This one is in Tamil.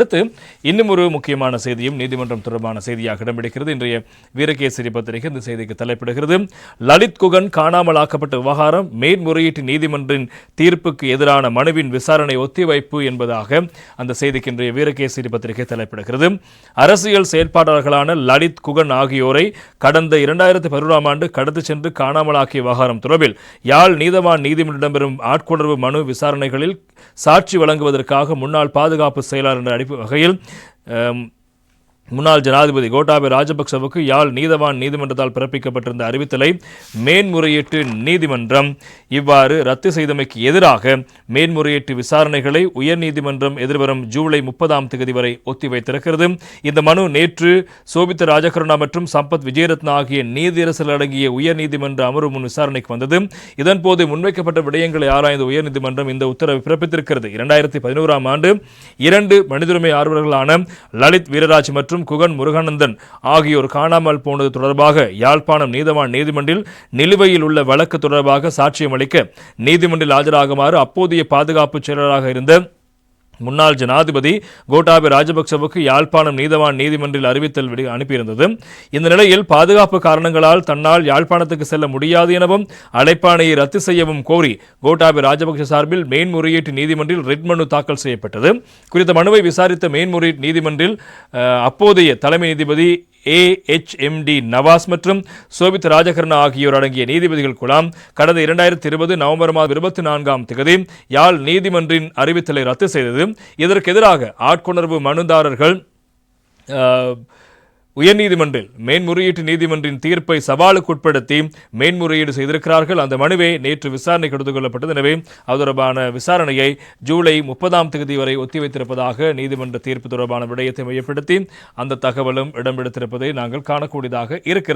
அடுத்து இன்னும் ஒரு முக்கியமான செய்தியும் நீதிமன்றம் தொடர்பான செய்தியாக இடம்பிடிக்கிறது இன்றைய வீரகேசரி பத்திரிகை இந்த செய்திக்கு தலைப்பிடுகிறது. லலித் குகன் காணாமலாக்கப்பட்ட விவகாரம் மேன்முறையீட்டு நீதிமன்றின் தீர்ப்புக்கு எதிரான மனுவின் விசாரணை ஒத்திவைப்பு என்பதாக அந்த செய்திக்கு இன்றைய வீரகேசரி பத்திரிகை தலைப்பிடுகிறது. அரசியல் செயற்பாட்டாளர்களான லலித் குகன் ஆகியோரை கடந்த இரண்டாயிரத்தி பதினோராம் ஆண்டு கடந்து சென்று காணாமலாக்கிய விவகாரம் தொடர்பில் யாழ் நீதவான் நீதிமன்றம் இடம்பெறும் ஆட்கொணர்வு மனு விசாரணைகளில் சாட்சி வழங்குவதற்காக முன்னாள் பாதுகாப்பு செயலாளர் என்ற அடிப்பு வகையில் முன்னாள் ஜனாதிபதி கோட்டாபய ராஜபக்சவுக்கு யாழ் நீதவான் நீதிமன்றத்தால் பிறப்பிக்கப்பட்டிருந்த அறிவித்தலை மேன்முறையீட்டு நீதிமன்றம் இவ்வாறு ரத்து செய்தமைக்கு எதிராக மேன்முறையீட்டு விசாரணைகளை உயர்நீதிமன்றம் எதிர்வரும் ஜூலை முப்பதாம் தேதி வரை ஒத்திவைத்திருக்கிறது. இந்த மனு நேற்று சோபித்த ராஜகருணா மற்றும் சம்பத் விஜயரத்னா ஆகிய நீதியரசர்கள் அடங்கிய உயர்நீதிமன்ற அமர்வு முன் விசாரணைக்கு வந்தது. இதன்போது முன்வைக்கப்பட்ட விடயங்களை ஆராய்ந்த உயர்நீதிமன்றம் இந்த உத்தரவை பிறப்பித்திருக்கிறது. இரண்டாயிரத்தி பதினோராம் ஆண்டு இரண்டு மனிதுரிமை ஆர்வலர்களான லலித் வீரராஜ் மற்றும் குகன் முருகானந்தன் ஆகியோர் காணாமல் போனது தொடர்பாக யாழ்ப்பாணம் நீதவான் நீதிமன்றில் நிலுவையில் உள்ள வழக்கு தொடர்பாக சாட்சியம் அளிக்க நீதிமன்றில் ஆஜராகுமாறு அப்போதைய பாதுகாப்பு செயலராக இருந்த முன்னாள் ஜனாதிபதி கோட்டாபய ராஜபக்சவுக்கு யாழ்ப்பாணம் நீதவான் நீதிமன்றில் அறிவித்தல் விடு அனுப்பியிருந்தது. இந்த நிலையில் பாதுகாப்பு காரணங்களால் தன்னால் யாழ்ப்பாணத்துக்கு செல்ல முடியாது எனவும் அழைப்பாணையை ரத்து செய்யவும் கோரி கோட்டாபய ராஜபக்ச சார்பில் மேன்முறையீட்டு நீதிமன்றில் ரிட் மனு தாக்கல் செய்யப்பட்டது. குறித்த மனுவை விசாரித்த மேன்முறையீட்டு நீதிமன்றில் அப்போதைய தலைமை நீதிபதி A H M D Nawaz மற்றும் சோபித் ராஜகர்ணா ஆகியோர் அடங்கிய நீதிபதிகள் குழாம் கடந்த இரண்டாயிரத்தி இருபது நவம்பர் மாதம் இருபத்தி நான்காம் திகதி யாழ் நீதிமன்றின் அறிவித்தலை ரத்து செய்தது. இதற்கு எதிராக ஆட்கொணர்வு மனுதாரர்கள் உயர்நீதிமன்றில் மேன்முறையீட்டு நீதிமன்றின் தீர்ப்பை சவாலுக்குட்படுத்தி மேன்முறையீடு செய்திருக்கிறார்கள். அந்த மனுவே நேற்று விசாரணைக்கு எடுத்துக் கொள்ளப்பட்டது எனவே அது தொடர்பான விசாரணையை ஜூலை முப்பதாம் தேதி வரை ஒத்திவைத்திருப்பதாக நீதிமன்ற தீர்ப்பு தொடர்பான விடயத்தை மையப்படுத்தி அந்த தகவலும் இடம்பெடுத்திருப்பதை நாங்கள் காணக்கூடியதாக இருக்கிறது.